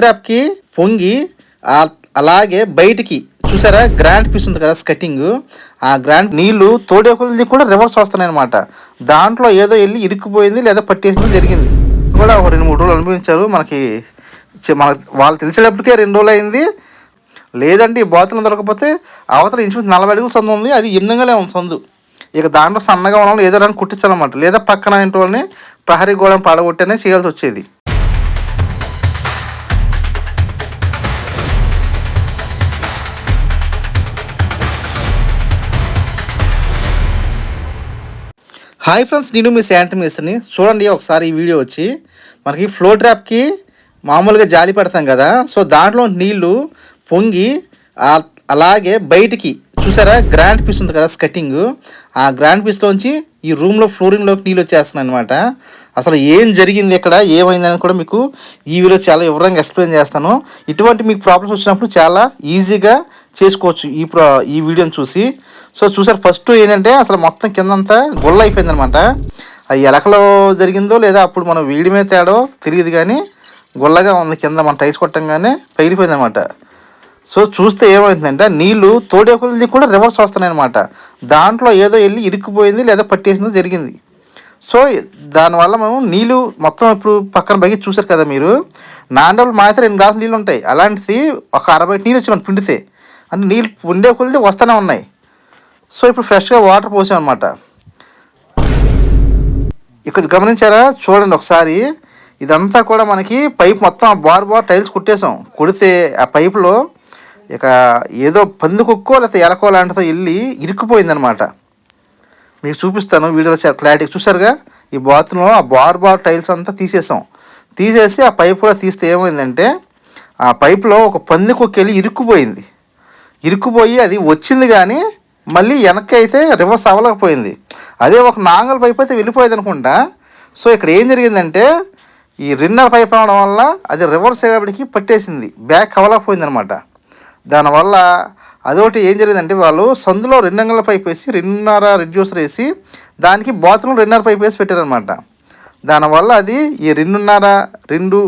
ట్రాప్కి పొంగి అలాగే బయటికి. చూసారా? గ్రాండ్ పీస్ ఉంది కదా స్కటింగ్ ఆ గ్రాండ్ నీళ్ళు తోడేకులది కూడా రివర్స్ వస్తున్నాయి అనమాట దాంట్లో ఏదో వెళ్ళి ఇరుక్కుపోయింది లేదా పట్టేసింది జరిగింది. కూడా ఒక రెండు మూడు రోజులు అనుభవించారు. మనకి మన వాళ్ళు తెలిసేటప్పటికే రెండు రోజులు అయింది. లేదంటే ఈ బాతులు దొరకకపోతే అవతల ఇంచుమించు నలభై అడుగులు సందు ఉంది. అది ఎనిమిదిగానే ఉంది సందు. ఇక దాంట్లో సన్నగా ఉన్న ఏదో అని కుట్టించాలన్నమాట. లేదా పక్కన ఇంటి వాళ్ళని ప్రహరీ గోడను పడగొట్టనే చేయాల్సి వచ్చేది. హాయ్ ఫ్రెండ్స్ నేను మీ శాంట్ మేస్త్రిని. చూడండి ఒకసారి ఈ వీడియో వచ్చి మనకి ఫ్లో ట్రాప్కి మామూలుగా జాలి పెడతాం కదా. సో దాంట్లో నీళ్ళు పొంగి అలాగే బయటికి చూసారా? గ్రాండ్ పీస్ ఉంది కదా స్కటింగ్ ఆ గ్రాండ్ పీస్లోంచి ఈ రూమ్లో ఫ్లోరింగ్లోకి నీళ్ళు వచ్చేస్తున్నాయి అనమాట అసలు ఏం జరిగింది ఇక్కడ? ఏమైందని కూడా మీకు ఈ వీడియో చాలా వివరంగా ఎక్స్ప్లెయిన్ చేస్తాను. ఇటువంటి మీకు ప్రాబ్లమ్స్ వచ్చినప్పుడు చాలా ఈజీగా చేసుకోవచ్చు ఈ ప్రా ఈ వీడియోని చూసి. సో చూసారు ఫస్ట్ ఏంటంటే అసలు మొత్తం కిందంతా గుల్ల అయిపోయింది అనమాట అది ఎలకలో జరిగిందో లేదా అప్పుడు మనం వీడిమే తేడో తెలియదు కానీ గుల్లగా ఉంది కింద మనం టైస్ కొట్టంగానే పగిలిపోయింది అనమాట సో చూస్తే ఏమైందంటే నీళ్ళు తోడేకులది కూడా రివర్స్ వస్తున్నాయి అనమాట దాంట్లో ఏదో వెళ్ళి ఇరుక్కుపోయింది లేదా పట్టేసిందో జరిగింది. సో దానివల్ల మేము నీళ్ళు మొత్తం ఇప్పుడు పక్కన బగి చూసారు కదా మీరు. నాండవులు మాత్రం రెండు గ్లాసులు నీళ్ళు ఉంటాయి. అలాంటిది ఒక అరవై నీళ్ళు వచ్చి మనం పిండితే అంటే నీళ్ళు ఉండే కొలిది వస్తూనే ఉన్నాయి. సో ఇప్పుడు ఫ్రెష్గా వాటర్ పోసామన్నమాట అనమాట ఇక్కడ గమనించారా? చూడండి ఒకసారి. ఇదంతా కూడా మనకి పైప్ మొత్తం బార్ బార్ టైల్స్ కుట్టేసాం. కుడితే ఆ పైపులో ఇక ఏదో పందుకొక్కో లేకపోతే ఎలకో లాంటితో వెళ్ళి ఇరుక్కుపోయిందనమాట మీకు చూపిస్తాను వీడియోలో చాలా క్లారిటీ చూసారుగా ఈ బాత్రూంలో ఆ బార్ బార్ టైల్స్ అంతా తీసేసాం. తీసేసి ఆ పైప్ కూడా తీస్తే ఏమైందంటే ఆ పైప్లో ఒక పందికొక్కెళ్ళి ఇరుక్కుపోయింది. ఇరుక్కుపోయి అది వచ్చింది కానీ మళ్ళీ వెనక్కి అయితే రివర్స్ అవ్వలేకపోయింది. అదే ఒక నాంగల్ పైప్ అయితే వెళ్ళిపోయేది అనుకుంటా. సో ఇక్కడ ఏం జరిగిందంటే ఈ రిన్నర్ పైప్ అవడం వల్ల అది రివర్స్ అయ్యేటప్పటికి పట్టేసింది. బ్యాక్ అవ్వలేకపోయింది అనమాట దానివల్ల అదొకటి ఏం జరిగిందంటే వాళ్ళు సందులో రెండంగల పైప్ వేసి రెండున్నర రిడ్యూసర్ వేసి దానికి బాత్రూమ్ రెండున్నర పైప్ వేసి పెట్టారనమాట దానివల్ల అది ఈ రెండున్నర రెండు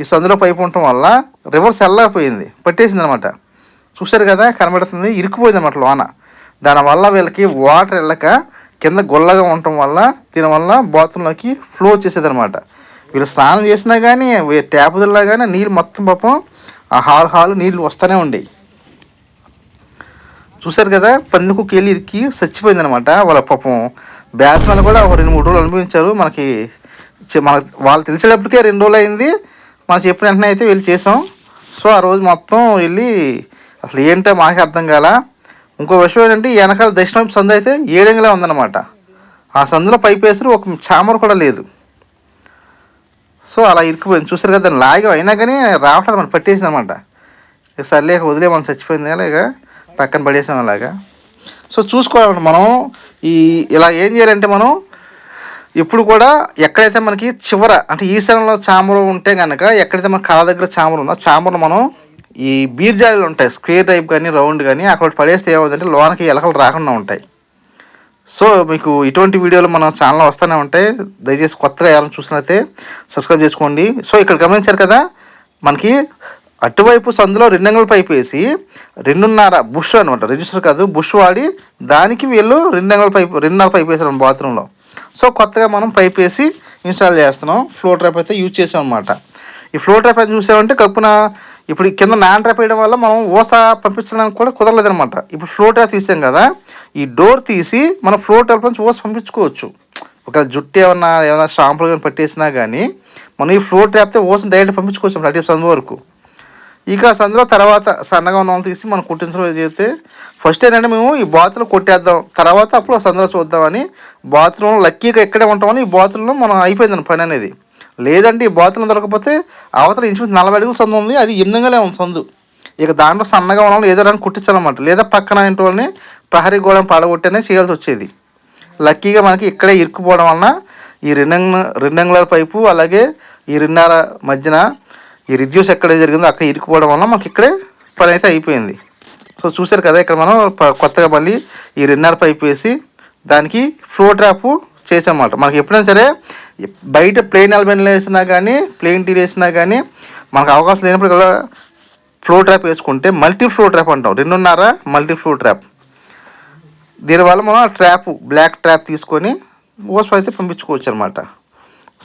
ఈ సందులో పైపు ఉండటం వల్ల రివర్స్ వెళ్ళకపోయింది పట్టేసింది అనమాట చూశారు కదా కనబడుతుంది ఇరుక్కుపోయింది అనమాట లోన. దానివల్ల వీళ్ళకి వాటర్ వెళ్ళక కింద గొల్లగా ఉండటం వల్ల దీనివల్ల బాత్రూంలోకి ఫ్లో వచ్చేసేది అనమాట వీళ్ళు స్నానం చేసినా కానీ ట్యాప్ దిల్లా కానీ నీళ్ళు మొత్తం పాపం ఆ హాల్ హాల్ నీళ్ళు వస్తూనే ఉండేవి చూశారు కదా పందుకు వెళ్ళి ఇరికి చచ్చిపోయింది అనమాట వాళ్ళ పాపం బ్యాట్స్మెన్ కూడా ఒక రెండు మూడు రోజులు అనుభవించారు. మనకి మన వాళ్ళు తెలిసేటప్పటికే రెండు రోజులు అయింది. మనం చెప్పిన వెంటనే అయితే వెళ్ళి చేసాం. సో ఆ రోజు మొత్తం వెళ్ళి అసలు ఏంటో మాకే అర్థం కాల. ఇంకో విషయం ఏంటంటే వెనకాల దర్శనం సందు అయితే ఏడంగిలా ఉందన్నమాట. ఆ సందులో పైప్ వేసారు ఒక చామర కూడా లేదు. సో అలా ఇరికిపోయింది. చూసారు కదా దాన్ని లాగా అయినా కానీ రావట్లేదు. మనం పట్టేసింది అనమాట ఇక సర్లేక వదిలే మనం చచ్చిపోయింది ఇక. పక్కన పడేసాం అలాగా. సో చూసుకోవాలంటే మనం ఈ ఇలా ఏం చేయాలంటే మనం ఇప్పుడు కూడా ఎక్కడైతే మనకి చివర అంటే ఈశాన్యంలో చామరు ఉంటే కనుక ఎక్కడైతే మన కళ దగ్గర చామరు ఉందో చామరు మనం ఈ బీర్జాలు ఉంటాయి స్క్వేర్ టైప్ కానీ రౌండ్ కానీ అక్కడ పడేస్తే ఏమవుతుందంటే లోనకి ఎలకలు రాకుండా ఉంటాయి. సో మీకు ఇటువంటి వీడియోలు మన ఛానల్లో వస్తూనే ఉంటాయి. దయచేసి కొత్తగా ఎవరైనా చూసినట్లయితే సబ్స్క్రైబ్ చేసుకోండి. సో ఇక్కడ గమనించారు కదా మనకి అటువైపు సందులో రెండంగుల పైప్ వేసి రెండున్నర బుష్ అనమాట. రిజిస్టర్ కాదు బుష్ వాడి దానికి వీళ్ళు రెండంగుల పైపు రెండున్నర పైప్ వేసారు బాత్రూంలో. సో కొత్తగా మనం పైప్ వేసి ఇన్స్టాల్ చేస్తున్నాం. ఫ్లో ట్రాప్ అయితే యూజ్ చేసాం అనమాట ఈ ఫ్లో ట్రాప్ అయితే చూసామంటే కప్పున ఇప్పుడు కింద నాన్ ట్రాప్ వేయడం వల్ల మనం ఓస పంపించడానికి కూడా కుదరలేదు అనమాట ఇప్పుడు ఫ్లో ట్రాప్ తీసాం కదా ఈ డోర్ తీసి మనం ఫ్లో ట్రాప్ నుంచి ఓస పంపించుకోవచ్చు. ఒకవేళ జుట్టు ఏమన్నా ఏమైనా షాంపులు కానీ పట్టేసినా కానీ మనం ఈ ఫ్లో ట్రాప్తో ఓసం డైరెక్ట్ పంపించుకోవచ్చు అటు సందు వరకు. ఇక సందులో తర్వాత సన్నగా ఉన్న తీసి మనం కుట్టించడం చేస్తే ఫస్ట్ ఏంటంటే మేము ఈ బాతులు కొట్టేద్దాం. తర్వాత అప్పుడు ఆ సందులో చూద్దామని బాత్రూమ్ లక్కీగా ఎక్కడే ఉంటామని ఈ బాతుల్లో మనం అయిపోయిందని పని అనేది. లేదంటే ఈ బాతులు దొరకకపోతే అవతల ఇంచుమించు నలభై అడుగులు సందు ఉంది అది ఎనిమిదిగానే ఉంది సందు. ఇక దాంట్లో సన్నగా ఉన్న ఏదో అని కుట్టించాలన్నమాట. లేదా పక్కన ఇంటి వాళ్ళని ప్రహరీ గోడం పడగొట్టనే చేయాల్సి వచ్చేది. లక్కీగా మనకి ఇక్కడే ఇరుక్కుపోవడం వలన ఈ రెండు రెండంగుల పైపు అలాగే ఈ రెండున్నర మధ్యన ఈ రిడ్యూస్ ఎక్కడ జరిగిందో అక్కడ ఇరుక్కుపోవడం వల్ల మనకి ఇక్కడే పని అయితే అయిపోయింది. సో చూసారు కదా ఇక్కడ మనం కొత్తగా మళ్ళీ ఈ రెండున్నర పైప్ వేసి దానికి ఫ్లో ట్రాప్ చేసామన్నమాట మనకి ఎప్పుడైనా సరే బయట ప్లెయిన్ అల్బెన్లు వేసినా కానీ ప్లెయిన్ టీలు వేసినా కానీ మనకు అవకాశం లేనప్పుడు ఇక్కడ ఫ్లో ట్రాప్ వేసుకుంటే మల్టీ ఫ్లో ట్రాప్ అంటాం. రెండున్నర మల్టీ ఫ్లో ట్రాప్ దీనివల్ల మనం ట్రాప్ బ్లాక్ ట్రాప్ తీసుకొని ఓస్ అయితే పంపించుకోవచ్చు అనమాట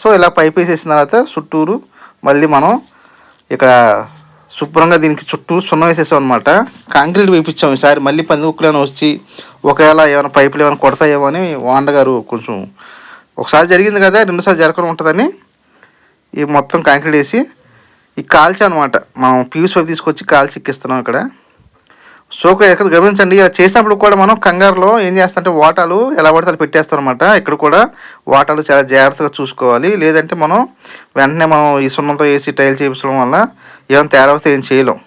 సో ఇలా పైప్ వేసేసిన తర్వాత చుట్టూరు మళ్ళీ మనం ఇక్కడ శుభ్రంగా దీనికి చుట్టూ సున్నం వేసేసాం అనమాట కాంక్రీట్ వేయించాం ఈసారి. మళ్ళీ పంది ఉక్కులను వచ్చి ఒకవేళ ఏమైనా పైపులు ఏమైనా కొడతాయేమో అని వాండ గారు కొంచెం ఒకసారి జరిగింది కదా రెండుసార్లు జరగకుండా ఉంటుందని ఈ మొత్తం కాంక్రీట్ వేసి ఈ కాల్చి అనమాట మనం పీయూస్ పైపు తీసుకొచ్చి కాల్చి ఎక్కిస్తున్నాం ఇక్కడ. సో ఇక్కడ గమనించండి ఇలా చేసినప్పుడు కూడా మనం కంగారులో ఏం చేస్తామంటే వాటాలు ఎలా పడితే అలా పెట్టేస్తాం అనమాట ఇక్కడ కూడా వాటాలు చాలా జాగ్రత్తగా చూసుకోవాలి. లేదంటే మనం వెంటనే మనం ఈ సున్నంతో వేసి టైల్ చేయించడం వల్ల ఏమైనా తేడా ఏం చేయలేం.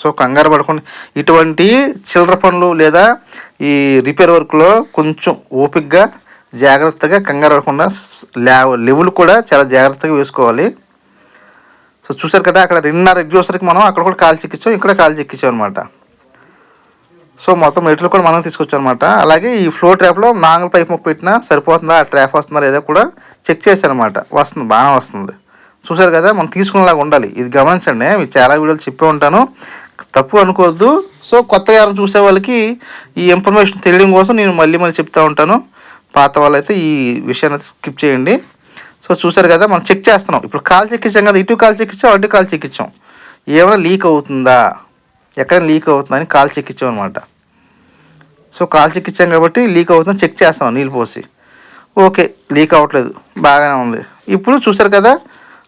సో కంగారు పడకుండా ఇటువంటి చిల్లర పనులు లేదా ఈ రిపేర్ వర్క్లో కొంచెం ఓపిక్గా జాగ్రత్తగా కంగారు పడకుండా లెవెల్ కూడా చాలా జాగ్రత్తగా వేసుకోవాలి. సో చూసారు కదా అక్కడ రెండున్నర ఎగ్జోసర్కి మనం అక్కడ కూడా కాల్ చెక్కించాం ఇక్కడ కాల్ చెక్కించాం అనమాట సో మొత్తం మెటీరియల్ కూడా మనం తీసుకొచ్చాం అనమాట అలాగే ఈ ఫ్లో ట్రాప్లో నాంగల్ పైప్ ముక్క పెట్టినా సరిపోతుందా? ఆ ట్రాప్ వస్తుందా? లేదా కూడా చెక్ చేశాను అనమాట వస్తుంది బాగానే వస్తుంది. చూసారు కదా మనం తీసుకునేలాగా ఉండాలి. ఇది గమనించండి మీకు చాలా వీడియోలు చెప్పే ఉంటాను. తప్పు అనుకోవద్దు. సో కొత్తగా ఎవరైనా చూసే వాళ్ళకి ఈ ఇన్ఫర్మేషన్ తెలియడం కోసం నేను మళ్ళీ మళ్ళీ చెప్తూ ఉంటాను. పాత వాళ్ళైతే ఈ విషయాన్ని స్కిప్ చేయండి. సో చూసారు కదా మనం చెక్ చేస్తున్నాం. ఇప్పుడు కాల్ చెక్కించాం కదా ఇటు కాల్ చెక్కించాం అటు కాల్ చెక్కించాం. ఏమైనా లీక్ అవుతుందా? ఎక్కడ లీక్ అవుతుందని కాల్ చెక్ ఇచ్చాం అనమాట సో కాల్ చెక్ ఇచ్చాం కాబట్టి లీక్ అవుతుందని చెక్ చేస్తాం నీళ్ళు పోసి. ఓకే లీక్ అవ్వట్లేదు బాగానే ఉంది. ఇప్పుడు చూసారు కదా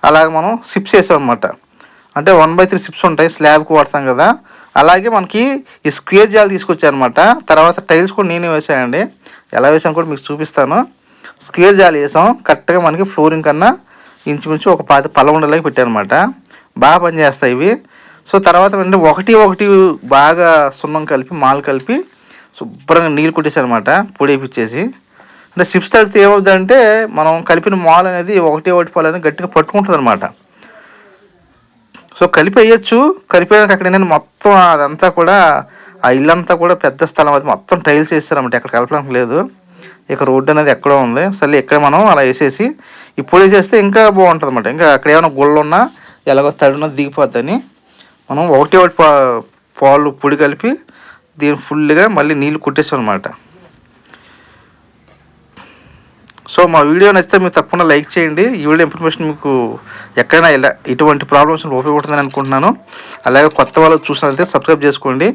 అలాగే మనం సిప్స్ వేసాం అనమాట అంటే వన్ బై త్రీ సిప్స్ ఉంటాయి స్లాబ్కి వాడతాం కదా. అలాగే మనకి ఈ స్క్వేర్ జాల్ తీసుకొచ్చానమాట తర్వాత టైల్స్ కూడా నేనే వేసాయండి ఎలా వేసాను కూడా మీకు చూపిస్తాను. స్క్వేర్ జాలు వేసాం కరెక్ట్గా మనకి ఫ్లోరింగ్ కన్నా ఇంచుమించు ఒక పాత పళ్ళ ఉండలాగా పెట్టానమాట బాగా పనిచేస్తాయి ఇవి. సో తర్వాత అంటే ఒకటి ఒకటి బాగా సున్నం కలిపి మాల్ కలిపి శుభ్రంగా నీళ్ళు కొట్టేసి అనమాట పొడి వేపించేసి. అంటే సిప్స్ తడితే ఏమవుతుందంటే మనం కలిపిన మాల్ అనేది ఒకటి ఒకటి పాలు అనేది గట్టిగా పట్టుకుంటుంది అనమాట సో కలిపి వేయచ్చు కలిపేయడానికి అక్కడ నేను మొత్తం అదంతా కూడా ఆ ఇల్లంతా కూడా పెద్ద స్థలం అది మొత్తం టైల్స్ వేస్తారన్నమాట ఎక్కడ కలపడానికి లేదు. ఇక రోడ్డు అనేది ఎక్కడో ఉంది సరే ఇక్కడ మనం అలా వేసేసి ఇప్పుడు వేసేస్తే ఇంకా బాగుంటుంది అనమాట ఇంకా అక్కడ ఏమైనా గుళ్ళు ఉన్నా ఎలాగో తడిన దిగిపోద్దని. మనం ఒకటి ఒకటి పా పాలు పొడి కలిపి దీన్ని ఫుల్గా మళ్ళీ నీళ్ళు కుట్టేసాం అనమాట సో మా వీడియో నచ్చితే మీరు తప్పకుండా లైక్ చేయండి. ఈ వీడియో ఇన్ఫర్మేషన్ మీకు ఎక్కడైనా ఇలా ఇటువంటి ప్రాబ్లమ్స్ ఉపయోగపడుతుందని అనుకుంటున్నాను. అలాగే కొత్త వాళ్ళు చూసినట్లయితే సబ్స్క్రైబ్ చేసుకోండి.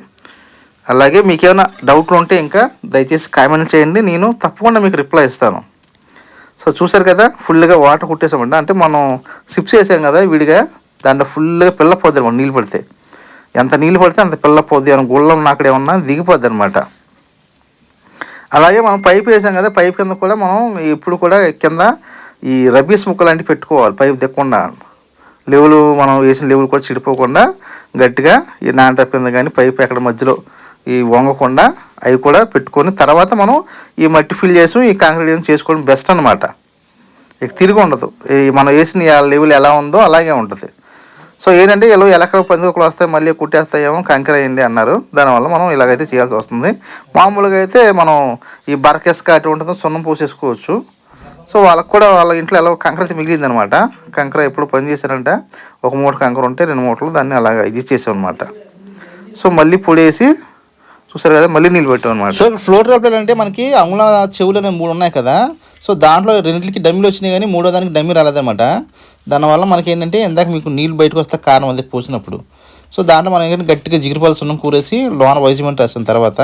అలాగే మీకు ఏమైనా డౌట్లు ఉంటే ఇంకా దయచేసి కామెంట్ చేయండి. నేను తప్పకుండా మీకు రిప్లై ఇస్తాను. సో చూసారు కదా ఫుల్గా వాటర్ కుట్టేసామంట. అంటే మనం సిప్స్ వేసాం కదా విడిగా. దాంట్లో ఫుల్గా పిల్ల పోద్ది అనమాట నీళ్ళు పడితే. ఎంత నీళ్ళు పడితే అంత పిల్ల పోద్ది అని గుళ్ళం అక్కడ ఏమన్నా దిగిపోద్ది అనమాట. అలాగే మనం పైప్ వేసాం కదా పైప్ కింద కూడా మనం ఇప్పుడు కూడా కింద ఈ రబీస్ ముక్క లాంటివి పెట్టుకోవాలి పైప్ దిక్కకుండా లెవెలు మనం వేసిన లెవెల్ కూడా చిడిపోకుండా గట్టిగా ఈ నాన్ కింద కానీ పైప్ ఎక్కడ మధ్యలో ఈ వంగకుండా అవి కూడా పెట్టుకొని తర్వాత మనం ఈ మట్టి ఫిల్ చేసి ఈ కాంక్రీట్ చేసుకోవడం బెస్ట్ అనమాట ఇక తిరిగి ఉండదు. ఈ మనం వేసిన లెవెల్ ఎలా ఉందో అలాగే ఉంటుంది. సో ఏంటంటే ఇలా ఎలక పందికొకలు వస్తాయి మళ్ళీ కుట్టేస్తాయేమో కంకర అయ్యండి అన్నారు. దానివల్ల మనం ఇలాగైతే చేయాల్సి వస్తుంది. మామూలుగా అయితే మనం ఈ బర్కెస్క అటు ఉంటుందో సున్నం పూసేసుకోవచ్చు. సో వాళ్ళకి కూడా వాళ్ళ ఇంట్లో ఎలా కంకర అయితే మిగిలింది అనమాట కంకర ఎప్పుడు పని చేశారంటే. ఒక మూట కంకర ఉంటే రెండు మూటలు దాన్ని అలాగ ఇది చేసాం అనమాట సో మళ్ళీ పొడేసి చూసారు కదా మళ్ళీ నీళ్ళు పెట్టాం అనమాట సో ఫ్లోర్ డ్రాప్లెట్ అంటే మనకి అంగుళ చెవులు అనేవి మూడు ఉన్నాయి కదా. సో దాంట్లో రెండింటికి డమ్మీలు వచ్చినాయి కానీ మూడో దానికి డమ్మీ రాలేదన్నమాట. దానివల్ల మనకి ఏంటంటే ఇందాక మీకు నీళ్ళు బయటకు వస్తే కారణం అదే పోసినప్పుడు. సో దాంట్లో మనం ఏంటంటే గట్టిగా జిగిరిపాలు ఉన్నాం కూరేసి లోన వైజ్మెంట్ రాసిన తర్వాత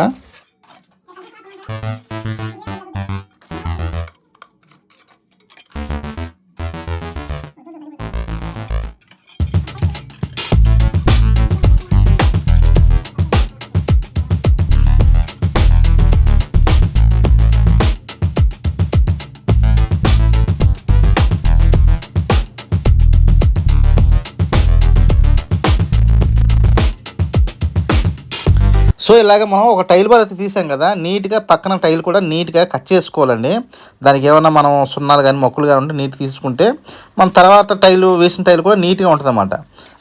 సో ఇలాగ మనం ఒక టైల్ బార్ అయితే తీసాం కదా నీట్గా పక్కన టైల్ కూడా నీట్గా కట్ చేసుకోవాలండి. దానికి ఏమన్నా మనం సున్నాలు కానీ మొక్కలు కానీ ఉంటే నీట్ తీసుకుంటే మన తర్వాత టైలు వేసిన టైల్ కూడా నీట్గా ఉంటుంది అన్నమాట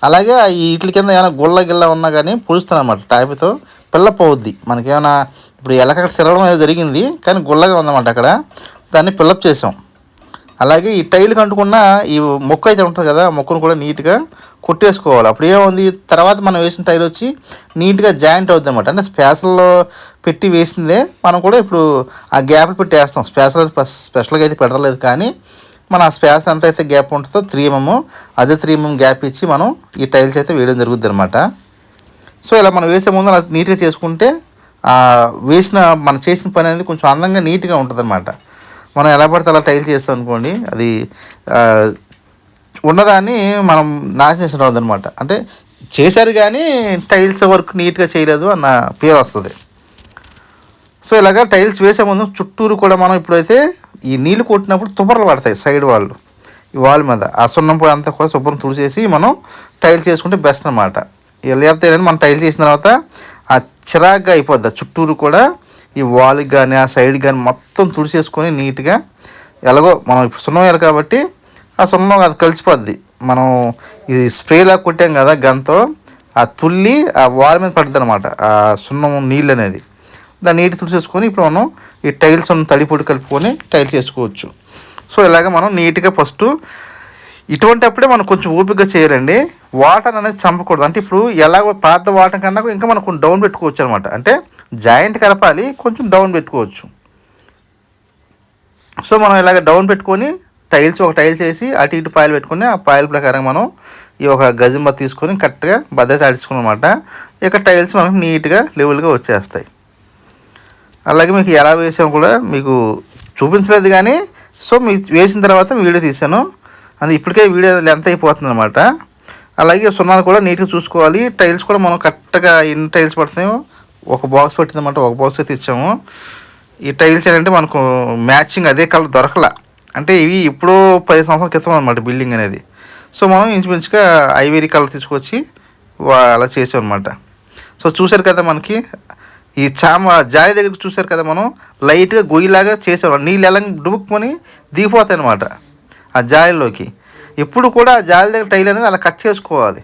అలాగే ఈ ఇట్ల కింద ఏమైనా గుళ్ళ గిల్ల ఉన్నా కానీ పులుస్తాను అనమాట టాపితో పిల్ల పోవద్ది. మనకేమైనా ఇప్పుడు ఎలక తిరగడం అనేది జరిగింది కానీ గుల్లగా ఉందన్నమాట అక్కడ. దాన్ని పిల్లప్ చేసాం. అలాగే ఈ టైల్ కంటుకున్న ఈ మొక్క అయితే ఉంటుంది కదా ఆ మొక్కను కూడా నీట్గా కొట్టేసుకోవాలి. అప్పుడు ఏముంది తర్వాత మనం వేసిన టైల్ వచ్చి నీట్గా జాయింట్ అవుతుంది అనమాట అంటే స్పేషల్లో పెట్టి వేసిందే మనం కూడా ఇప్పుడు ఆ గ్యాప్లు పెట్టి వేస్తాం స్పేషల్ స్పెషల్గా అయితే పెడతలేదు కానీ మన ఆ స్పేస్ ఎంత అయితే గ్యాప్ ఉంటుందో త్రీ ఎంఎం అదే త్రీ ఎంఎం గ్యాప్ ఇచ్చి మనం ఈ టైల్స్ అయితే వేయడం జరుగుద్ది అనమాట సో ఇలా మనం వేసే ముందు అలా నీట్గా చేసుకుంటే వేసిన మనం చేసిన పని అనేది కొంచెం అందంగా నీట్గా ఉంటుంది అనమాట మనం ఎలా పడితే అలా టైల్ చేస్తాం అనుకోండి అది ఉన్నదాన్ని మనం నాశనం చేసిన రావద్దు అనమాట అంటే చేశారు కానీ టైల్స్ వర్క్ నీట్గా చేయలేదు అన్న పేరు వస్తుంది. సో ఇలాగ టైల్స్ వేసే ముందు చుట్టూరు కూడా మనం ఇప్పుడైతే ఈ నీళ్ళు కొట్టినప్పుడు తుపర్లు పడతాయి సైడ్ వాళ్ళు ఈ వాల్ మీద. ఆ సున్నప్పుడు అంతా కూడా శుభ్రం తుడిచేసి మనం టైల్ చేసుకుంటే బెస్ట్ అనమాట లేకపోతే మనం టైల్ చేసిన తర్వాత ఆ చిరాగ్గా అయిపోద్ది. చుట్టూరు కూడా ఈ వాల్కి కానీ ఆ సైడ్ కానీ మొత్తం తుడిచేసుకొని నీట్గా ఎలాగో మనం ఇప్పుడు సున్నం వేయాలి కాబట్టి ఆ సున్నం అది కలిసిపోద్ది. మనం ఈ స్ప్రేలా కొట్టాం కదా గంతో ఆ తుల్లి ఆ వాల్ మీద పడుతుంది అనమాట ఆ సున్నం నీళ్ళు అనేది. దాన్ని నీటి తుడిచేసుకొని ఇప్పుడు మనం ఈ టైల్స్ ఉన్న తడి పొడి కలుపుకొని టైల్స్ వేసుకోవచ్చు సో ఇలాగ మనం నీట్గా ఫస్ట్ ఇటువంటి అప్పుడే మనం కొంచెం ఓపికగా చేయాలండి వాటర్ అనేది చంపకూడదు. అంటే ఇప్పుడు ఎలాగో పాత వాటర్ కన్నా ఇంకా మనం డౌన్ పెట్టుకోవచ్చు అనమాట అంటే జాయింట్ కలపాలి కొంచెం డౌన్ పెట్టుకోవచ్చు. సో మనం ఇలాగ డౌన్ పెట్టుకొని టైల్స్ ఒక టైల్స్ వేసి అటు ఇటు పాయలు పెట్టుకుని ఆ పాయల ప్రకారం మనం ఈ ఒక గజంబ తీసుకొని కరెక్ట్గా భద్రత అడుచుకున్నమాట ఇక టైల్స్ మనకు నీట్గా లెవెల్గా వచ్చేస్తాయి. అలాగే మీకు ఎలా వేసామో కూడా మీకు చూపించలేదు కానీ సో మీ వేసిన తర్వాత వీడియో తీశాను. అది ఇప్పటికే వీడియో లెంత్ అయిపోతుంది అనమాట అలాగే సున్నాలు కూడా నీట్గా చూసుకోవాలి. టైల్స్ కూడా మనం కరెక్ట్గా ఎన్ని టైల్స్ పడతాయో ఒక బాక్స్ పట్టిందన్నమాట. ఒక బాక్స్ అయితే ఇచ్చాము ఈ టైల్స్ ఏంటంటే మనకు మ్యాచింగ్ అదే కలర్ దొరకలా. అంటే ఇవి ఇప్పుడు పది సంవత్సరాల క్రితం అనమాట బిల్డింగ్ అనేది. సో మనం ఇంచుమించుగా ఐవేరీ కలర్ తీసుకొచ్చి అలా చేసాం అనమాట సో చూశారు కదా మనకి ఈ చామ జాలి దగ్గర చూశారు కదా మనం లైట్గా గొయ్యిలాగా చేసాం. నీళ్ళు ఎలా డుబుక్కుని దిగిపోతాయి అనమాట ఆ జాలిలోకి ఎప్పుడు కూడా ఆ జాలి దగ్గర టైల్ అనేది అలా కట్ చేసుకోవాలి.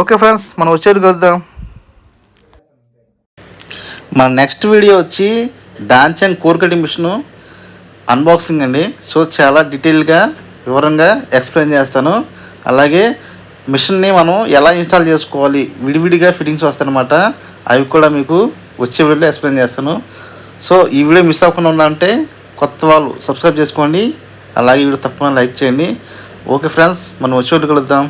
ఓకే ఫ్రెండ్స్ మనం వచ్చేది కలుద్దాం మన నెక్స్ట్ వీడియో వచ్చి dance and core cutting machine unboxing అండి. సో చాలా డీటెయిల్గా వివరంగా ఎక్స్ప్లెయిన్ చేస్తాను. అలాగే మిషన్ని మనం ఎలా ఇన్స్టాల్ చేసుకోవాలి విడివిడిగా ఫిట్టింగ్స్ వస్తాయన్నమాట. అవి కూడా మీకు వచ్చే వీడియోలో ఎక్స్ప్లెయిన్ చేస్తాను. సో ఈ వీడియో మిస్ అవ్వకుండా ఉండాలంటే కొత్త వాళ్ళు సబ్స్క్రైబ్ చేసుకోండి. అలాగే వీడియో తప్పకుండా లైక్ చేయండి. ఓకే ఫ్రెండ్స్ మనం వచ్చే కలుద్దాం.